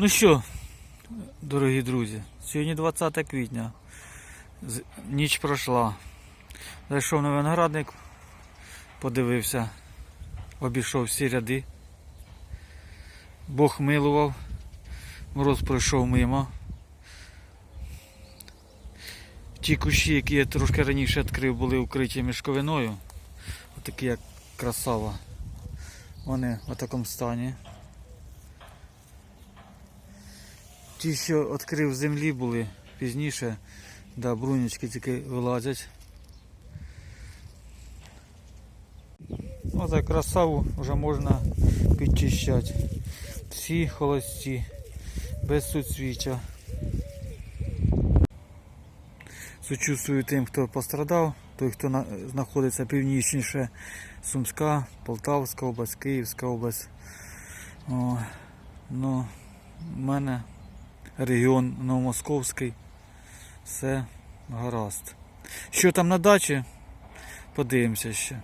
Ну що, дорогі друзі, сьогодні 20 квітня. Ніч пройшла. Зайшов на виноградник, подивився, обійшов всі ряди. Бог милував, мороз пройшов мимо. Ті кущі, які я трошки раніше відкрив, були укриті мішковиною. Отакі як красава. Вони в такому стані. Ті, що відкрив землі були пізніше, да, брунячки тільки вилазять. Оце красаву вже можна підчищати. Всі холості, без суцвіча. Сучувствую тим, хто пострадав, той, хто на- знаходиться північніше Сумська, Полтавська область, Київська область. О, ну, в мене регіон Новомосковський. Все гаразд. Що там на дачі? Подивимося ще.